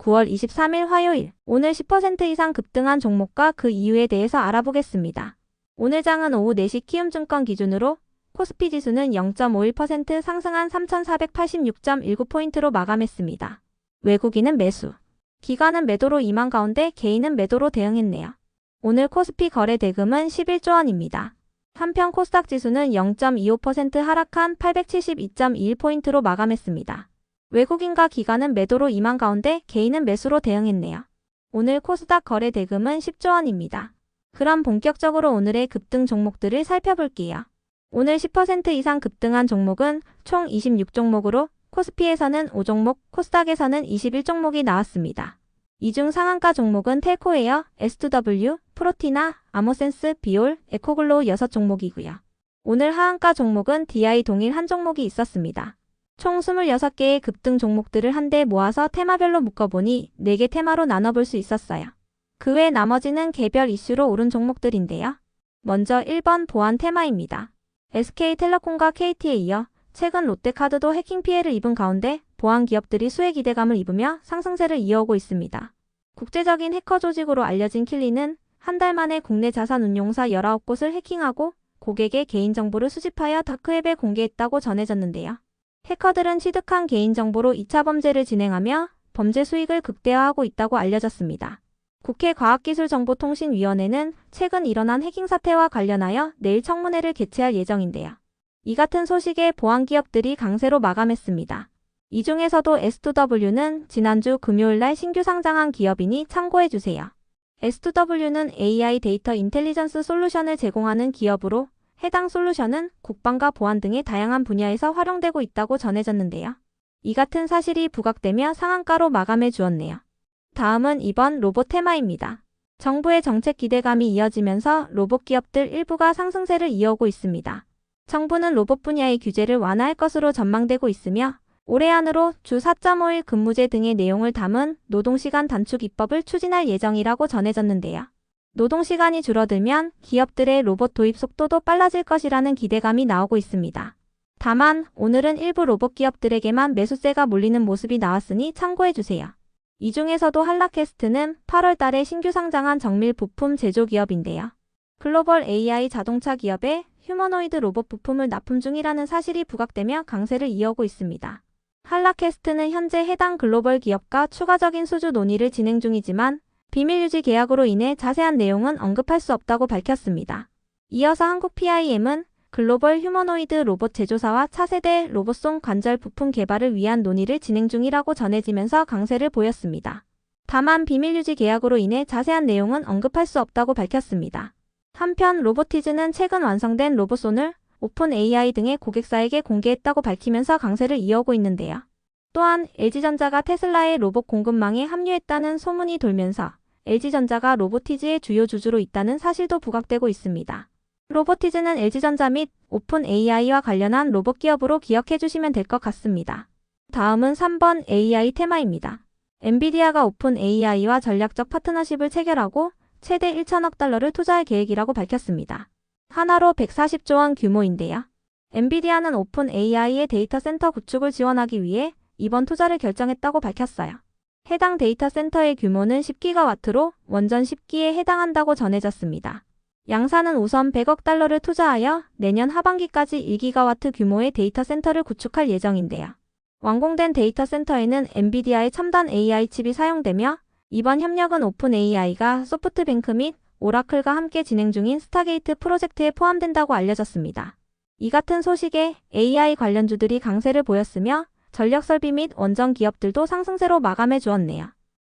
9월 23일 화요일 오늘 10% 이상 급등한 종목과 그 이유에 대해서 알아보겠습니다. 오늘 장은 오후 4시 키움증권 기준으로 코스피 지수는 0.51% 상승한 3,486.19포인트로 마감했습니다. 외국인은 매수, 기관은 매도로 임한 가운데 개인은 매도로 대응했네요. 오늘 코스피 거래 대금은 11조 원입니다. 한편 코스닥 지수는 0.25% 하락한 872.21포인트로 마감했습니다. 외국인과 기관은 매도로 임한 가운데 개인은 매수로 대응했네요. 오늘 코스닥 거래 대금은 10조 원입니다. 그럼 본격적으로 오늘의 급등 종목들을 살펴볼게요. 오늘 10% 이상 급등한 종목은 총 26종목으로 코스피에서는 5종목, 코스닥에서는 21종목이 나왔습니다. 이 중 상한가 종목은 텔코에어, S2W, 프로티나, 아모센스, 비올, 에코글로우 6종목이고요. 오늘 하한가 종목은 DI 동일 한 종목이 있었습니다. 총 26개의 급등 종목들을 한데 모아서 테마별로 묶어보니 4개 테마로 나눠볼 수 있었어요. 그 외 나머지는 개별 이슈로 오른 종목들인데요. 먼저 1번 보안 테마입니다. SK텔레콤과 KT에 이어 최근 롯데카드도 해킹 피해를 입은 가운데 보안 기업들이 수혜 기대감을 입으며 상승세를 이어오고 있습니다. 국제적인 해커 조직으로 알려진 킬리는 한 달 만에 국내 자산 운용사 19곳을 해킹하고 고객의 개인정보를 수집하여 다크웹에 공개했다고 전해졌는데요. 해커들은 취득한 개인정보로 2차 범죄를 진행하며 범죄 수익을 극대화하고 있다고 알려졌습니다. 국회 과학기술정보통신위원회는 최근 일어난 해킹 사태와 관련하여 내일 청문회를 개최할 예정인데요. 이 같은 소식에 보안기업들이 강세로 마감했습니다. 이 중에서도 S2W는 지난주 금요일날 신규 상장한 기업이니 참고해주세요. S2W는 AI 데이터 인텔리전스 솔루션을 제공하는 기업으로 해당 솔루션은 국방과 보안 등의 다양한 분야에서 활용되고 있다고 전해졌는데요. 이 같은 사실이 부각되며 상한가로 마감해 주었네요. 다음은 이번 로봇 테마입니다. 정부의 정책 기대감이 이어지면서 로봇 기업들 일부가 상승세를 이어오고 있습니다. 정부는 로봇 분야의 규제를 완화할 것으로 전망되고 있으며 올해 안으로 주 4.5일 근무제 등의 내용을 담은 노동시간 단축 입법을 추진할 예정이라고 전해졌는데요. 노동시간이 줄어들면 기업들의 로봇 도입 속도도 빨라질 것이라는 기대감이 나오고 있습니다. 다만 오늘은 일부 로봇 기업들에게만 매수세가 몰리는 모습이 나왔으니 참고해주세요. 이 중에서도 한라캐스트는 8월 달에 신규 상장한 정밀 부품 제조 기업인데요. 글로벌 AI 자동차 기업에 휴머노이드 로봇 부품을 납품 중이라는 사실이 부각되며 강세를 이어오고 있습니다. 한라캐스트는 현재 해당 글로벌 기업과 추가적인 수주 논의를 진행 중이지만 비밀 유지 계약으로 인해 자세한 내용은 언급할 수 없다고 밝혔습니다. 이어서 한국 PIM은 글로벌 휴머노이드 로봇 제조사와 차세대 로봇송 관절 부품 개발을 위한 논의를 진행 중이라고 전해지면서 강세를 보였습니다. 다만 비밀 유지 계약으로 인해 자세한 내용은 언급할 수 없다고 밝혔습니다. 한편 로보티즈는 최근 완성된 로봇손을 오픈 AI 등의 고객사에게 공개했다고 밝히면서 강세를 이어오고 있는데요. 또한 LG전자가 테슬라의 로봇 공급망에 합류했다는 소문이 돌면서 LG전자가 로보티즈의 주요 주주로 있다는 사실도 부각되고 있습니다. 로보티즈는 LG전자 및 오픈 AI와 관련한 로봇 기업으로 기억해 주시면 될 것 같습니다. 다음은 3번 AI 테마입니다. 엔비디아가 오픈 AI와 전략적 파트너십을 체결하고 최대 1천억 달러를 투자할 계획이라고 밝혔습니다. 하나로 140조 원 규모인데요. 엔비디아는 오픈 AI의 데이터 센터 구축을 지원하기 위해 이번 투자를 결정했다고 밝혔어요. 해당 데이터 센터의 규모는 10기가와트로 원전 10기에 해당한다고 전해졌습니다. 양사는 우선 100억 달러를 투자하여 내년 하반기까지 1기가와트 규모의 데이터 센터를 구축할 예정인데요. 완공된 데이터 센터에는 엔비디아의 첨단 AI 칩이 사용되며 이번 협력은 오픈 AI가 소프트뱅크 및 오라클과 함께 진행 중인 스타게이트 프로젝트에 포함된다고 알려졌습니다. 이 같은 소식에 AI 관련주들이 강세를 보였으며 전력설비 및 원전 기업들도 상승세로 마감해 주었네요.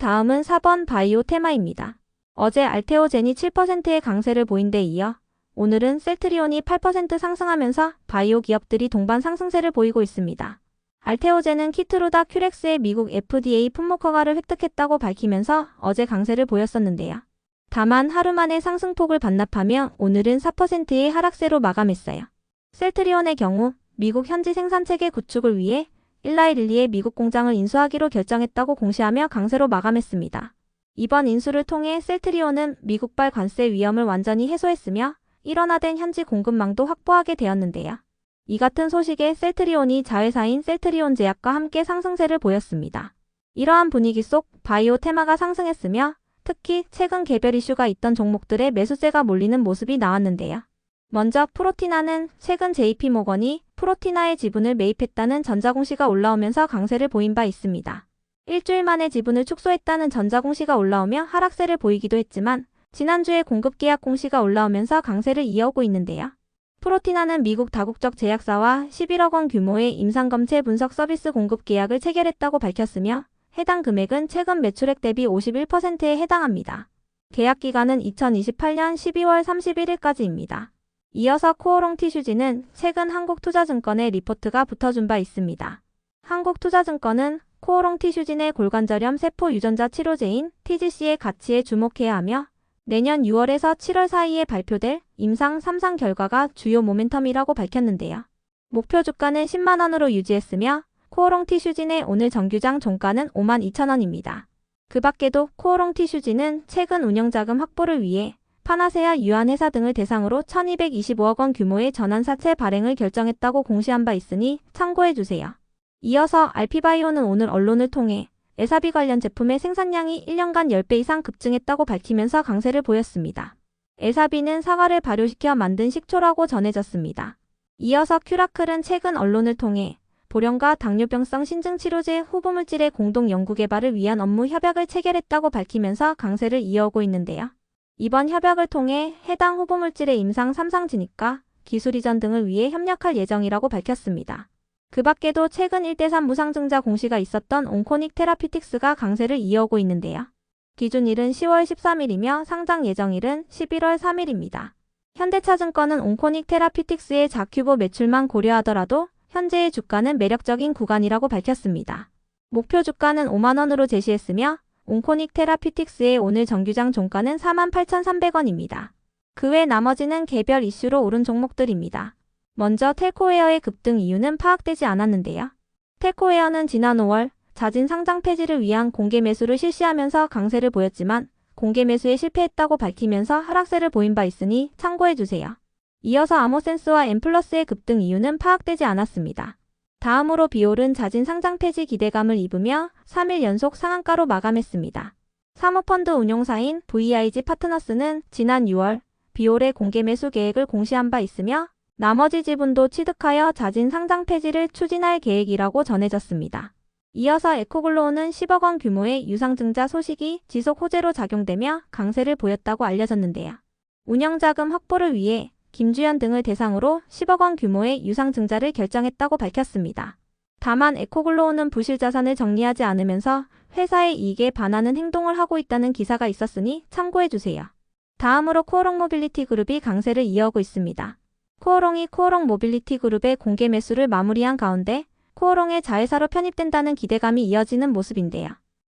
다음은 4번 바이오 테마입니다. 어제 알테오젠이 7%의 강세를 보인 데 이어 오늘은 셀트리온이 8% 상승하면서 바이오 기업들이 동반 상승세를 보이고 있습니다. 알테오젠은 키트루다 큐렉스의 미국 FDA 품목 허가를 획득했다고 밝히면서 어제 강세를 보였었는데요. 다만 하루 만에 상승폭을 반납하며 오늘은 4%의 하락세로 마감했어요. 셀트리온의 경우 미국 현지 생산체계 구축을 위해 일라이릴리의 미국 공장을 인수하기로 결정했다고 공시하며 강세로 마감했습니다. 이번 인수를 통해 셀트리온은 미국발 관세 위험을 완전히 해소했으며 일원화된 현지 공급망도 확보하게 되었는데요. 이 같은 소식에 셀트리온이 자회사인 셀트리온 제약과 함께 상승세를 보였습니다. 이러한 분위기 속 바이오 테마가 상승했으며 특히 최근 개별 이슈가 있던 종목들의 매수세가 몰리는 모습이 나왔는데요. 먼저 프로티나는 최근 JP모건이 프로티나의 지분을 매입했다는 전자공시가 올라오면서 강세를 보인 바 있습니다. 일주일 만에 지분을 축소했다는 전자공시가 올라오며 하락세를 보이기도 했지만 지난주에 공급계약 공시가 올라오면서 강세를 이어오고 있는데요. 프로티나는 미국 다국적 제약사와 11억 원 규모의 임상검체 분석 서비스 공급 계약을 체결했다고 밝혔으며 해당 금액은 최근 매출액 대비 51%에 해당합니다. 계약 기간은 2028년 12월 31일까지입니다. 이어서 코오롱 티슈지는 최근 한국투자증권의 리포트가 붙어준 바 있습니다. 한국투자증권은 코오롱 티슈진의 골관절염 세포 유전자 치료제인 TGC의 가치에 주목해야 하며 내년 6월에서 7월 사이에 발표될 임상 3상 결과가 주요 모멘텀이라고 밝혔는데요. 목표 주가는 10만원으로 유지했으며 코오롱 티슈진의 오늘 정규장 종가는 5만 2천원입니다. 그 밖에도 코오롱 티슈진은 최근 운영자금 확보를 위해 파나세아 유한회사 등을 대상으로 1225억 원 규모의 전환사채 발행을 결정했다고 공시한 바 있으니 참고해주세요. 이어서 알피바이오는 오늘 언론을 통해 에사비 관련 제품의 생산량이 1년간 10배 이상 급증했다고 밝히면서 강세를 보였습니다. 에사비는 사과를 발효시켜 만든 식초라고 전해졌습니다. 이어서 큐라클은 최근 언론을 통해 보령과 당뇨병성 신증치료제 후보물질의 공동 연구 개발을 위한 업무 협약을 체결했다고 밝히면서 강세를 이어오고 있는데요. 이번 협약을 통해 해당 후보물질의 임상 3상 진입과 기술 이전 등을 위해 협력할 예정이라고 밝혔습니다. 그 밖에도 최근 1대3 무상증자 공시가 있었던 온코닉 테라피틱스가 강세를 이어오고 있는데요. 기준일은 10월 13일이며 상장 예정일은 11월 3일입니다. 현대차증권은 온코닉 테라피틱스의 자큐보 매출만 고려하더라도 현재의 주가는 매력적인 구간이라고 밝혔습니다. 목표 주가는 5만원으로 제시했으며 온코닉 테라피틱스의 오늘 정규장 종가는 48,300원입니다. 그 외 나머지는 개별 이슈로 오른 종목들입니다. 먼저 텔코웨어의 급등 이유는 파악되지 않았는데요. 텔코웨어는 지난 5월 자진 상장 폐지를 위한 공개 매수를 실시하면서 강세를 보였지만 공개 매수에 실패했다고 밝히면서 하락세를 보인 바 있으니 참고해주세요. 이어서 아모센스와 엠플러스의 급등 이유는 파악되지 않았습니다. 다음으로 비올은 자진 상장 폐지 기대감을 입으며 3일 연속 상한가로 마감했습니다. 사모펀드 운용사인 VIG 파트너스는 지난 6월 비올의 공개 매수 계획을 공시한 바 있으며 나머지 지분도 취득하여 자진 상장 폐지를 추진할 계획이라고 전해졌습니다. 이어서 에코글로우는 10억 원 규모의 유상증자 소식이 지속 호재로 작용되며 강세를 보였다고 알려졌는데요. 운영자금 확보를 위해 김주현 등을 대상으로 10억 원 규모의 유상증자를 결정했다고 밝혔습니다. 다만 에코글로우는 부실 자산을 정리하지 않으면서 회사의 이익에 반하는 행동을 하고 있다는 기사가 있었으니 참고해주세요. 다음으로 코오롱 모빌리티 그룹이 강세를 이어오고 있습니다. 코오롱이 코오롱 모빌리티 그룹의 공개 매수를 마무리한 가운데 코오롱의 자회사로 편입된다는 기대감이 이어지는 모습인데요.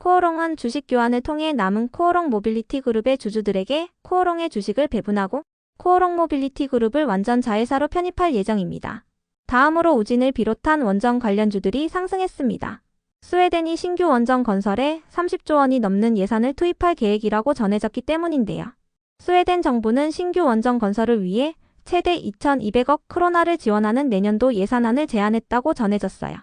코오롱은 주식 교환을 통해 남은 코오롱 모빌리티 그룹의 주주들에게 코오롱의 주식을 배분하고 코오롱 모빌리티 그룹을 완전 자회사로 편입할 예정입니다. 다음으로 우진을 비롯한 원전 관련주들이 상승했습니다. 스웨덴이 신규 원전 건설에 30조 원이 넘는 예산을 투입할 계획이라고 전해졌기 때문인데요. 스웨덴 정부는 신규 원전 건설을 위해 최대 2,200억 크로나를 지원하는 내년도 예산안을 제안했다고 전해졌어요.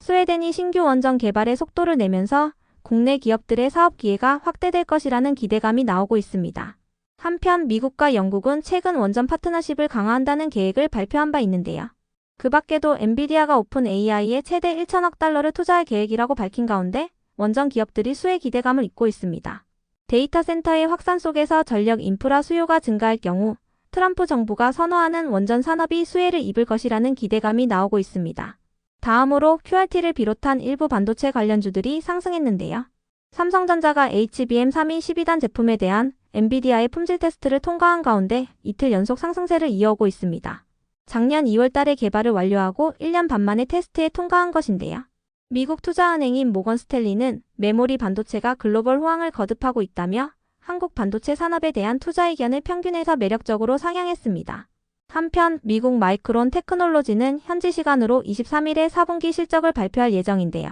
스웨덴이 신규 원전 개발에 속도를 내면서 국내 기업들의 사업 기회가 확대될 것이라는 기대감이 나오고 있습니다. 한편 미국과 영국은 최근 원전 파트너십을 강화한다는 계획을 발표한 바 있는데요. 그 밖에도 엔비디아가 오픈 AI에 최대 1천억 달러를 투자할 계획이라고 밝힌 가운데 원전 기업들이 수혜 기대감을 잊고 있습니다. 데이터 센터의 확산 속에서 전력 인프라 수요가 증가할 경우 트럼프 정부가 선호하는 원전 산업이 수혜를 입을 것이라는 기대감이 나오고 있습니다. 다음으로 QRT를 비롯한 일부 반도체 관련주들이 상승했는데요. 삼성전자가 HBM 3위 12단 제품에 대한 엔비디아의 품질 테스트를 통과한 가운데 이틀 연속 상승세를 이어오고 있습니다. 작년 2월 달에 개발을 완료하고 1년 반 만에 테스트에 통과한 것인데요. 미국 투자은행인 모건 스탠리는 메모리 반도체가 글로벌 호황을 거듭하고 있다며 한국 반도체 산업에 대한 투자 의견을 평균에서 매력적으로 상향했습니다. 한편 미국 마이크론 테크놀로지는 현지 시간으로 23일에 4분기 실적을 발표할 예정인데요.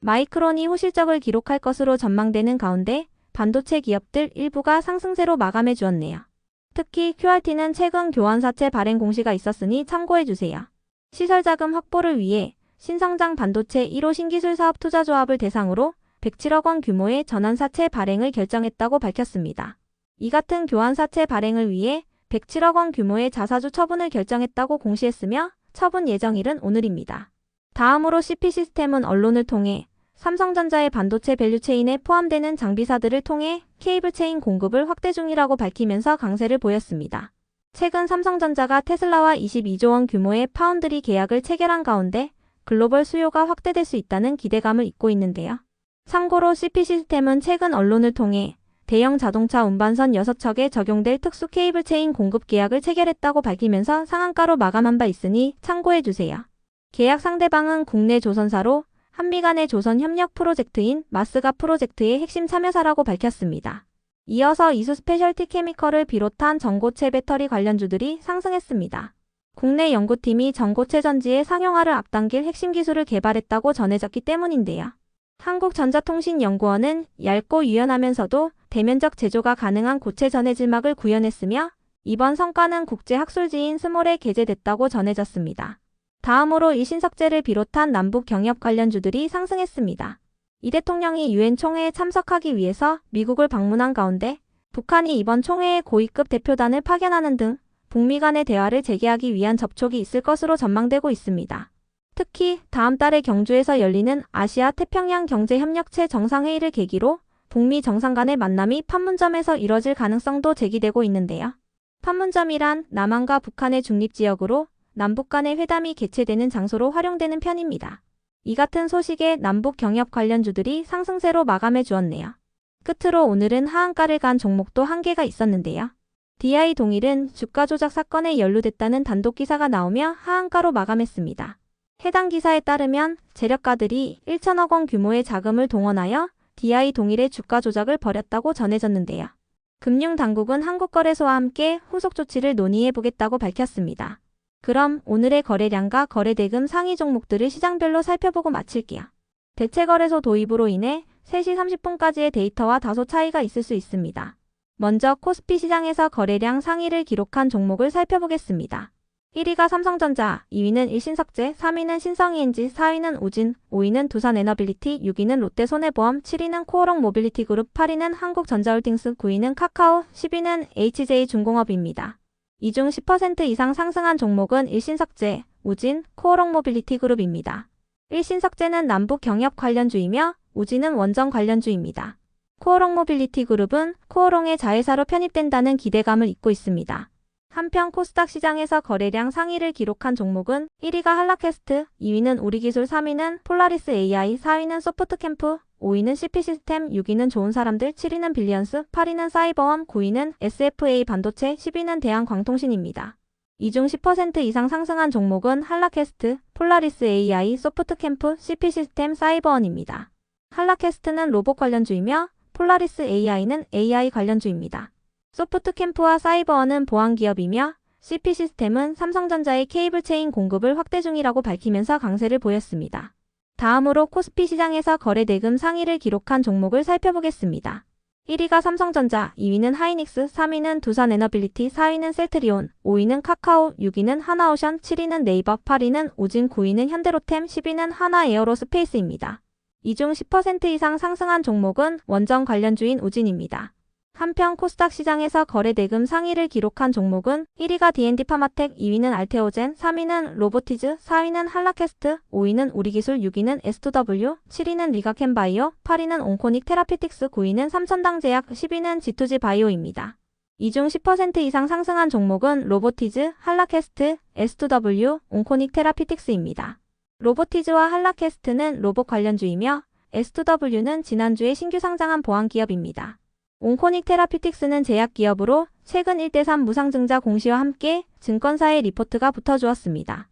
마이크론이 호실적을 기록할 것으로 전망되는 가운데 반도체 기업들 일부가 상승세로 마감해 주었네요. 특히 QRT는 최근 교환사채 발행 공시가 있었으니 참고해 주세요. 시설 자금 확보를 위해 신성장 반도체 1호 신기술 사업 투자조합을 대상으로 107억 원 규모의 전환사채 발행을 결정했다고 밝혔습니다. 이 같은 교환사채 발행을 위해 107억 원 규모의 자사주 처분을 결정했다고 공시했으며 처분 예정일은 오늘입니다. 다음으로 CP시스템은 언론을 통해 삼성전자의 반도체 밸류체인에 포함되는 장비사들을 통해 케이블 체인 공급을 확대 중이라고 밝히면서 강세를 보였습니다. 최근 삼성전자가 테슬라와 22조 원 규모의 파운드리 계약을 체결한 가운데 글로벌 수요가 확대될 수 있다는 기대감을 잇고 있는데요. 참고로 CP시스템은 최근 언론을 통해 대형 자동차 운반선 6척에 적용될 특수 케이블 체인 공급 계약을 체결했다고 밝히면서 상한가로 마감한 바 있으니 참고해 주세요. 계약 상대방은 국내 조선사로 한미 간의 조선 협력 프로젝트인 마스가 프로젝트의 핵심 참여사라고 밝혔습니다. 이어서 이수 스페셜티 케미컬을 비롯한 전고체 배터리 관련주들이 상승했습니다. 국내 연구팀이 전고체 전지의 상용화를 앞당길 핵심 기술을 개발했다고 전해졌기 때문인데요. 한국전자통신연구원은 얇고 유연하면서도 대면적 제조가 가능한 고체 전해질막을 구현했으며 이번 성과는 국제학술지인 스몰에 게재됐다고 전해졌습니다. 다음으로 일신석재를 비롯한 남북 경협 관련주들이 상승했습니다. 이 대통령이 유엔 총회에 참석하기 위해서 미국을 방문한 가운데 북한이 이번 총회에 고위급 대표단을 파견하는 등 북미 간의 대화를 재개하기 위한 접촉이 있을 것으로 전망되고 있습니다. 특히 다음 달에 경주에서 열리는 아시아 태평양 경제협력체 정상회의를 계기로 북미 정상 간의 만남이 판문점에서 이뤄질 가능성도 제기되고 있는데요. 판문점이란 남한과 북한의 중립지역으로 남북 간의 회담이 개최되는 장소로 활용되는 편입니다. 이 같은 소식에 남북 경협 관련주들이 상승세로 마감해 주었네요. 끝으로 오늘은 하한가를 간 종목도 한 개가 있었는데요. DI 동일은 주가 조작 사건에 연루됐다는 단독 기사가 나오며 하한가로 마감했습니다. 해당 기사에 따르면 재력가들이 1천억 원 규모의 자금을 동원하여 DI 동일의 주가 조작을 벌였다고 전해졌는데요. 금융당국은 한국거래소와 함께 후속 조치를 논의해 보겠다고 밝혔습니다. 그럼 오늘의 거래량과 거래대금 상위 종목들을 시장별로 살펴보고 마칠게요. 대체거래소 도입으로 인해 3시 30분까지의 데이터와 다소 차이가 있을 수 있습니다. 먼저 코스피 시장에서 거래량 상위를 기록한 종목을 살펴보겠습니다. 1위가 삼성전자, 2위는 일신석재, 3위는 신성이엔지, 4위는 우진, 5위는 두산에너빌리티, 6위는 롯데손해보험, 7위는 코어롱 모빌리티 그룹, 8위는 한국전자홀딩스, 9위는 카카오, 10위는 HJ중공업입니다. 이 중 10% 이상 상승한 종목은 일신석재, 우진, 코어롱 모빌리티 그룹입니다. 일신석재는 남북 경협 관련주이며 우진은 원전 관련주입니다. 코어롱 모빌리티 그룹은 코어롱의 자회사로 편입된다는 기대감을 잇고 있습니다. 한편 코스닥 시장에서 거래량 상위를 기록한 종목은 1위가 한라캐스트, 2위는 우리기술, 3위는 폴라리스 AI, 4위는 소프트캠프, 5위는 CP시스템, 6위는 좋은 사람들, 7위는 빌리언스, 8위는 사이버원, 9위는 SFA 반도체, 10위는 대한광통신입니다. 이 중 10% 이상 상승한 종목은 한라캐스트, 폴라리스 AI, 소프트캠프, CP시스템, 사이버원입니다. 한라캐스트는 로봇 관련주이며 폴라리스 AI는 AI 관련주입니다. 소프트캠프와 사이버원은 보안기업이며 CP시스템은 삼성전자의 케이블 체인 공급을 확대 중이라고 밝히면서 강세를 보였습니다. 다음으로 코스피 시장에서 거래 대금 상위를 기록한 종목을 살펴보겠습니다. 1위가 삼성전자, 2위는 하이닉스, 3위는 두산에너빌리티, 4위는 셀트리온, 5위는 카카오, 6위는 하나오션, 7위는 네이버, 8위는 우진, 9위는 현대로템, 10위는 하나에어로스페이스입니다. 이 중 10% 이상 상승한 종목은 원전 관련 주인 우진입니다. 한편 코스닥 시장에서 거래 대금 상위를 기록한 종목은 1위가 D&D 파마텍, 2위는 알테오젠, 3위는 로보티즈, 4위는 한라캐스트, 5위는 우리기술, 6위는 S2W, 7위는 리가캔바이오, 8위는 온코닉 테라피틱스, 9위는 삼천당제약, 10위는 G2G 바이오입니다. 이 중 10% 이상 상승한 종목은 로보티즈, 한라캐스트, S2W, 온코닉 테라피틱스입니다. 로보티즈와 한라캐스트는 로봇 관련주이며 S2W는 지난주에 신규 상장한 보안기업입니다. 온코닉 테라피틱스는 제약기업으로 최근 1대3 무상증자 공시와 함께 증권사의 리포트가 붙어주었습니다.